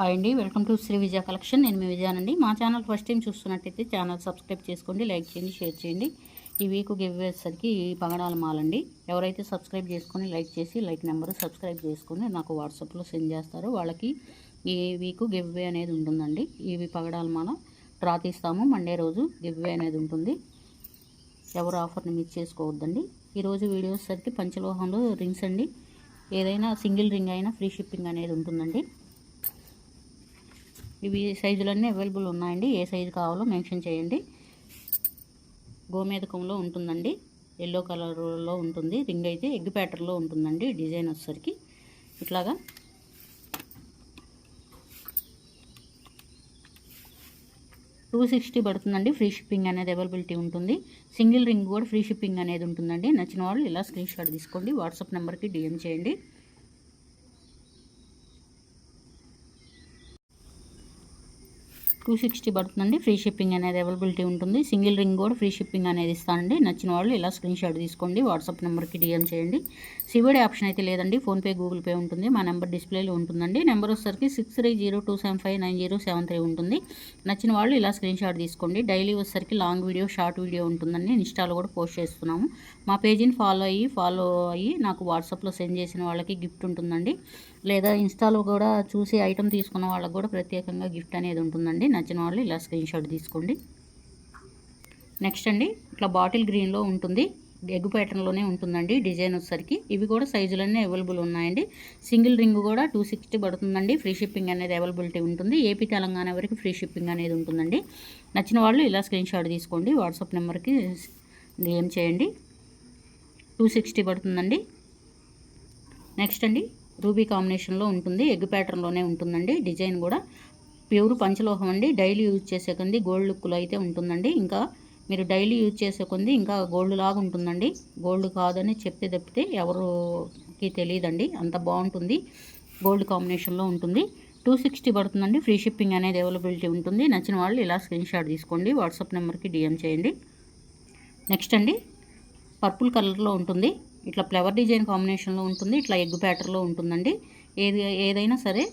Hi అండి. Welcome to Sri Vijaya collection. నేను మీ విజయానండి. మా ఛానల్ ఫస్ట్ టైం చూస్తున్నట్టయితే ఛానల్ సబ్స్క్రైబ్ చేసుకోండి లైక్ చేయండి షేర్ చేయండి. ఈ వీక్ గివ్ వేసరికి ఈ పగడాల మాలండి ఎవరైతే సబ్స్క్రైబ్ చేసుకొని లైక్ చేసి లైక్ నెంబర్ సబ్స్క్రైబ్ చేసుకొని నాకు వాట్సాప్లో సెండ్ చేస్తారో వాళ్ళకి ఈ వీక్ గివ్ వే అనేది ఉంటుందండి. ఇవి పగడాల మాల. డ్రా తీస్తాము. మండే రోజు గివ్ వే అనేది ఉంటుంది. ఎవరు ఆఫర్ని మిస్ చేసుకోవద్దండి. ఈరోజు వీడియోస్ సరికి పంచలోహంలో రింగ్స్ అండి. ఏదైనా సింగిల్ రింగ్ అయినా ఫ్రీ షిప్పింగ్ అనేది ఉంటుందండి. ఇవి సైజులన్నీ అవైలబుల్ ఉన్నాయండి. ఏ సైజు కావాలో మెన్షన్ చేయండి. గోమేధకంలో ఉంటుందండి. ఎల్లో కలర్లో ఉంటుంది. రింగ్ అయితే ఎగ్ ప్యాటర్న్లో ఉంటుందండి డిజైన్ వచ్చేసరికి. ఇట్లాగా. టూ సిక్స్టీ పడుతుందండి. ఫ్రీ షిప్పింగ్ అనేది అవైలబిలిటీ ఉంటుంది. సింగిల్ రింగ్ కూడా ఫ్రీ షిప్పింగ్ అనేది ఉంటుందండి. నచ్చిన వాళ్ళు ఇలా స్క్రీన్ షాట్ తీసుకోండి. వాట్సాప్ నెంబర్కి డిఎం చేయండి. టూ సిక్స్టీ పడుతుందండి. ఫ్రీ షిప్పింగ్ అనేది అవైలబిలిటీ ఉంటుంది. సింగిల్ రింగ్ కూడా ఫ్రీ షిప్పింగ్ అనేది ఇస్తానండి. నచ్చిన వాళ్ళు ఇలా స్క్రీన్ షాట్ తీసుకోండి. వాట్సాప్ నెంబర్కి డిఎం చేయండి. సివిడి ఆప్షన్ అయితే లేదండి. ఫోన్పే గూగుల్ పే ఉంటుంది. మా నెంబర్ డిస్ప్లేలో ఉంటుందండి. నెంబర్ వచ్చేసరికి six three zero two seven five nine zero seven three ఉంటుంది. నచ్చిన వాళ్ళు ఇలా స్క్రీన్ షాట్ తీసుకోండి. డైలీ వచ్చేసరికి లాంగ్ వీడియో షార్ట్ వీడియో ఉంటుందండి. ఇన్స్టాలో కూడా పోస్ట్ చేస్తున్నాము. మా పేజీని ఫాలో అయ్యి ఫాలో అయ్యి నాకు వాట్సాప్లో సెండ్ చేసిన వాళ్ళకి గిఫ్ట్ ఉంటుందండి. లేదా ఇన్స్టాలో కూడా చూసి ఐటమ్ తీసుకున్న వాళ్ళకి కూడా ప్రత్యేకంగా గిఫ్ట్ అనేది ఉంటుందండి. నచ్చిన వాళ్ళు ఇలా స్క్రీన్ షాట్ తీసుకోండి. నెక్స్ట్ అండి ఇట్లా బాటిల్ గ్రీన్లో ఉంటుంది. ఎగ్ ప్యాటర్న్లోనే ఉంటుందండి డిజైన్ వచ్చేసరికి. ఇవి కూడా సైజులన్నీ అవైలబుల్ ఉన్నాయండి. సింగిల్ రింగ్ కూడా టూ సిక్స్టీ పడుతుందండి. ఫ్రీ షిప్పింగ్ అనేది అవైలబిలిటీ ఉంటుంది. ఏపీ తెలంగాణ వరకు ఫ్రీ షిప్పింగ్ అనేది ఉంటుందండి. నచ్చిన వాళ్ళు ఇలా స్క్రీన్ షాట్ తీసుకోండి. వాట్సాప్ నెంబర్కి ఏం చేయండి? టూ సిక్స్టీ పడుతుందండి. నెక్స్ట్ అండి రూబీ కాంబినేషన్లో ఉంటుంది ఎగ్ ప్యాటర్న్లోనే ఉంటుందండి డిజైన్ కూడా. ప్యూర్ పంచలోహం అండి డైలీ యూజ్ చేసే కొంది గోల్డ్ లుక్లో అయితే ఉంటుందండి. ఇంకా మీరు డైలీ యూజ్ చేసే కొంది ఇంకా గోల్డ్ లాగా ఉంటుందండి. గోల్డ్ కాదని చెప్తే తప్పితే ఎవరికి తెలియదండి అంత బాగుంటుంది. గోల్డ్ కాంబినేషన్లో ఉంటుంది. టూ సిక్స్టీ పడుతుందండి ఫ్రీ షిప్పింగ్ అనేది అవైలబిలిటీ ఉంటుంది. నచ్చిన వాళ్ళు ఇలా స్క్రీన్ షాట్ తీసుకోండి వాట్సాప్ నెంబర్కి డిఎం చేయండి. నెక్స్ట్ అండి పర్పుల్ కలర్లో ఉంటుంది. ఇట్లా ఫ్లవర్ డిజైన్ కాంబినేషన్లో ఉంటుంది. ఇట్లా ఎగ్ ప్యాటర్లో ఉంటుందండి. ఏది ఏదైనా సరే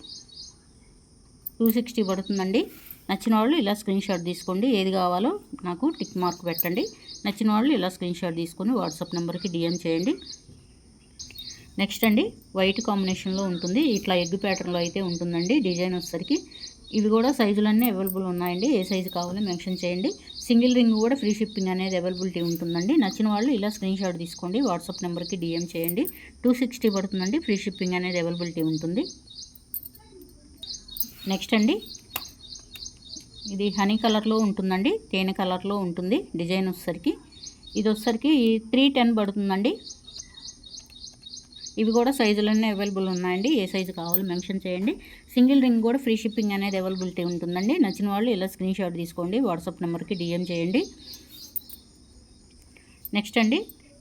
టూ సిక్స్టీ పడుతుందండి. నచ్చిన వాళ్ళు ఇలా స్క్రీన్ షాట్ తీసుకోండి. ఏది కావాలో నాకు టిక్ మార్క్ పెట్టండి. నచ్చిన వాళ్ళు ఇలా స్క్రీన్ షాట్ తీసుకొని వాట్సాప్ నెంబర్కి డిఎం చేయండి. నెక్స్ట్ అండి వైట్ కాంబినేషన్లో ఉంటుంది. ఇట్లా ఎగ్ ప్యాటర్న్లో అయితే ఉంటుందండి డిజైన్ వచ్చేసరికి. ఇవి కూడా సైజులన్నీ అవైలబుల్ ఉన్నాయండి. ఏ సైజు కావాలో మెన్షన్ చేయండి. సింగిల్ రింగ్ కూడా ఫ్రీ షిప్పింగ్ అనేది అవైలబిలిటీ ఉంటుందండి. నచ్చిన వాళ్ళు ఇలా స్క్రీన్ షాట్ తీసుకోండి. వాట్సాప్ నెంబర్కి డిఎం చేయండి. టూ సిక్స్టీ పడుతుందండి. ఫ్రీ షిప్పింగ్ అనేది అవైలబిలిటీ ఉంటుంది. నెక్స్ట్ అండి. ఇది హనీ కలర్లో ఉంటుందండి. తేనె కలర్లో ఉంటుంది. డిజైన్ వచ్చేసరికి. ఇది వచ్చేసరికి త్రీ టెన్ పడుతుందండి. ఇవి కూడా సైజులన్నీ అవైలబుల్ ఉన్నాయండి. ఏ సైజు కావాలో మెన్షన్ చేయండి. సింగిల్ రింగ్ కూడా ఫ్రీ షిప్పింగ్ అనేది అవైలబిలిటీ ఉంటుందండి. నచ్చిన వాళ్ళు ఇలా స్క్రీన్ షాట్ తీసుకోండి. వాట్సాప్ నెంబర్కి డిఎం చేయండి. నెక్స్ట్ అండి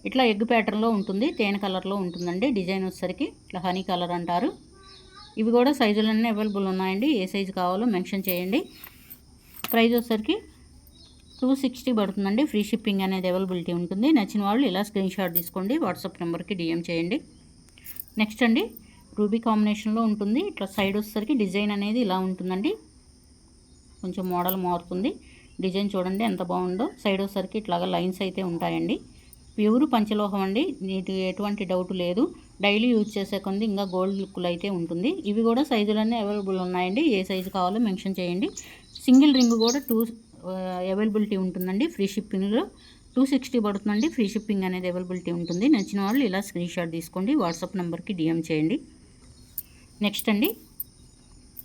ఇట్లా ఎగ్ ప్యాటర్న్లో ఉంటుంది. తేనె కలర్లో ఉంటుందండి. డిజైన్ వచ్చేసరికి ఇట్లా హనీ కలర్ అంటారు. ఇవి కూడా సైజులన్నీ అవైలబుల్ ఉన్నాయండి. ఏ సైజు కావాలో మెన్షన్ చేయండి. ప్రైస్ వచ్చేసరికి టూ సిక్స్టీ పడుతుందండి. ఫ్రీ షిప్పింగ్ అనేది అవైలబిలిటీ ఉంటుంది. నచ్చిన వాళ్ళు ఇలా స్క్రీన్ షాట్ తీసుకోండి. వాట్సాప్ నెంబర్కి డిఎం చేయండి. నెక్స్ట్ అండి రూబీ కాంబినేషన్లో ఉంటుంది. ఇట్లా సైడ్ వచ్చేసరికి డిజైన్ అనేది ఇలా ఉంటుందండి. కొంచెం మోడల్ మారుతుంది. డిజైన్ చూడండి ఎంత బాగుందో. సైడ్ వచ్చేసరికి ఇట్లాగా లైన్స్ అయితే ఉంటాయండి. ప్యూర్ పంచలోహం అండి. నీటి ఎటువంటి డౌట్ లేదు. డైలీ యూజ్ చేసే కొంది ఇంకా గోల్డ్ లుక్లు అయితే ఉంటుంది. ఇవి కూడా సైజులన్నీ అవైలబుల్ ఉన్నాయండి. ఏ సైజు కావాలో మెన్షన్ చేయండి. సింగిల్ రింగ్ కూడా టూ అవైలబిలిటీ ఉంటుందండి. ఫ్రీ షిప్పింగ్లో. టూ సిక్స్టీ పడుతుందండి. ఫ్రీ షిప్పింగ్ అనేది అవైలబిలిటీ ఉంటుంది. నచ్చిన వాళ్ళు ఇలా స్క్రీన్ షాట్ తీసుకోండి. వాట్సాప్ నెంబర్కి డిఎం చేయండి. నెక్స్ట్ అండి.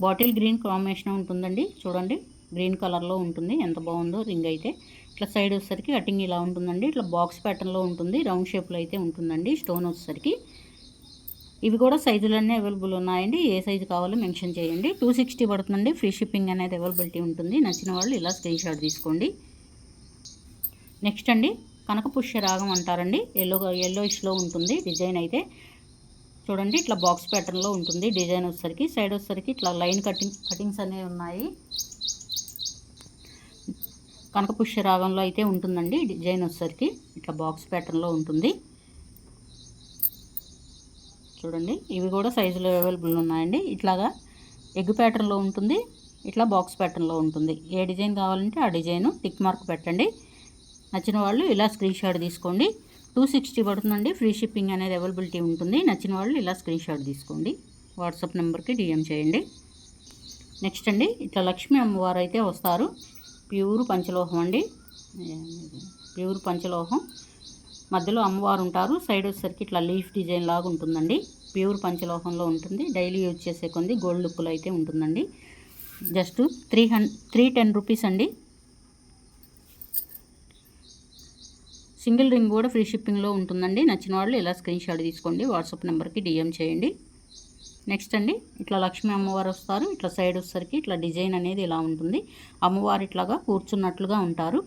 బాటిల్ గ్రీన్ కాంబినేషన్ ఉంటుందండి. చూడండి. గ్రీన్ కలర్లో ఉంటుంది. ఎంత బాగుందో రింగ్ అయితే. ఇట్లా సైడ్ వచ్చేసరికి కటింగ్ ఇలా ఉంటుందండి. ఇట్లా బాక్స్ ప్యాటర్న్లో ఉంటుంది. రౌండ్ షేప్లో అయితే ఉంటుందండి. స్టోన్ వచ్చేసరికి. ఇవి కూడా సైజులన్నీ అవైలబుల్ ఉన్నాయండి. ఏ సైజు కావాలో మెన్షన్ చేయండి. టూ సిక్స్టీ పడుతుందండి. ఫ్రీ షిప్పింగ్ అనేది అవైలబిలిటీ ఉంటుంది. నచ్చిన వాళ్ళు ఇలా స్క్రీన్ షాట్ తీసుకోండి. నెక్స్ట్ అండి కనకపుష్య రాగం అంటారండి. ఎల్లో ఎల్లో ఇష్లో ఉంటుంది డిజైన్ అయితే. చూడండి ఇట్లా బాక్స్ ప్యాటర్న్లో ఉంటుంది డిజైన్ వచ్చేసరికి. సైడ్ వచ్చేసరికి ఇట్లా లైన్ కటింగ్ కటింగ్స్ అనేవి ఉన్నాయి. కనకపుష్య రాగంలో అయితే ఉంటుందండి డిజైన్ వచ్చేసరికి. ఇట్లా బాక్స్ ప్యాటర్న్లో ఉంటుంది. చూడండి ఇవి కూడా సైజులో అవైలబుల్ ఉన్నాయండి. ఇట్లాగా ఎగ్ ప్యాటర్న్లో ఉంటుంది. ఇట్లా బాక్స్ ప్యాటర్న్లో ఉంటుంది. ఏ డిజైన్ కావాలంటే ఆ డిజైన్ టిక్ మార్క్ పెట్టండి. నచ్చిన వాళ్ళు ఇలా స్క్రీన్ షాట్ తీసుకోండి. టూ సిక్స్టీ పడుతుందండి. ఫ్రీ షిప్పింగ్ అనేది అవైలబిలిటీ ఉంటుంది. నచ్చిన వాళ్ళు ఇలా స్క్రీన్ షాట్ తీసుకోండి. వాట్సాప్ నెంబర్కి డిఎం చేయండి. నెక్స్ట్ అండి ఇట్లా లక్ష్మీ అమ్మవారు అయితే వస్తారు. ప్యూర్ పంచలోహం అండి. ప్యూర్ పంచలోహం. మధ్యలో అమ్మవారు ఉంటారు. సైడ్ వచ్చేసరికి ఇట్లా లీఫ్ డిజైన్ లాగా ఉంటుందండి. ప్యూర్ పంచలోహంలో ఉంటుంది. డైలీ యూజ్ చేసే కొంది గోల్డ్ లుక్లో అయితే ఉంటుందండి. జస్ట్ త్రీ హన్ త్రీ టెన్ రూపీస్ అండి. సింగిల్ రింగ్ కూడా ఫ్రీ షిప్పింగ్లో ఉంటుందండి. నచ్చిన వాళ్ళు ఇలా స్క్రీన్ షాట్ తీసుకోండి. వాట్సాప్ నెంబర్కి డిఎం చేయండి. నెక్స్ట్ అండి ఇట్లా లక్ష్మీ అమ్మవారు వస్తారు. ఇట్లా సైడ్ వచ్చేసరికి ఇట్లా డిజైన్ అనేది ఇలా ఉంటుంది. అమ్మవారు ఇట్లాగా కూర్చున్నట్లుగా ఉంటారు.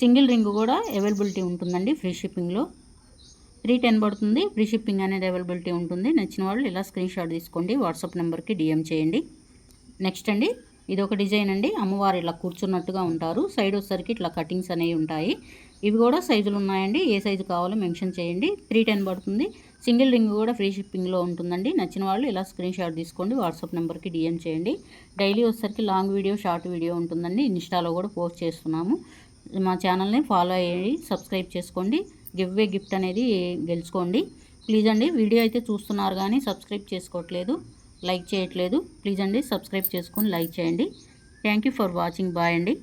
సింగిల్ రింగ్ కూడా అవైలబిలిటీ ఉంటుందండి ఫ్రీ షిప్పింగ్లో. త్రీ టెన్ పడుతుంది ఫ్రీ షిప్పింగ్ అనేది అవైలబిలిటీ ఉంటుంది. నచ్చిన వాళ్ళు ఇలా స్క్రీన్ షాట్ తీసుకోండి. వాట్సాప్ నెంబర్కి డిఎం చేయండి. నెక్స్ట్ అండి ఇది ఒక డిజైన్ అండి. అమ్మవారు ఇలా కూర్చున్నట్టుగా ఉంటారు. సైడ్ వచ్చేసరికి ఇట్లా కటింగ్స్ అనేవి ఉంటాయి. ఇవి కూడా సైజులు ఉన్నాయండి. ఏ సైజు కావాలో మెన్షన్ చేయండి. త్రీ టెన్ పడుతుంది. సింగిల్ రింగ్ కూడా ఫ్రీ షిప్పింగ్లో ఉంటుందండి. నచ్చిన వాళ్ళు ఇలా స్క్రీన్ షాట్ తీసుకోండి. వాట్సాప్ నెంబర్కి డిఎం చేయండి. డైలీ వచ్చేసరికి లాంగ్ వీడియో షార్ట్ వీడియో ఉంటుందండి. ఇన్స్టాలో కూడా పోస్ట్ చేస్తున్నాము. మా ఛానల్ని ఫాలో అయ్యి సబ్స్క్రైబ్ చేసుకోండి. గివ్వే గిఫ్ట్ అనేది గెలుచుకోండి. ప్లీజ్ అండి వీడియో అయితే చూస్తున్నారు కానీ సబ్స్క్రైబ్ చేసుకోవట్లేదు. లైక్ చేయట్లేదు. ప్లీజ్ అండి సబ్స్క్రైబ్ చేసుకొని లైక్ చేయండి. Thank you for watching. Bye అండి.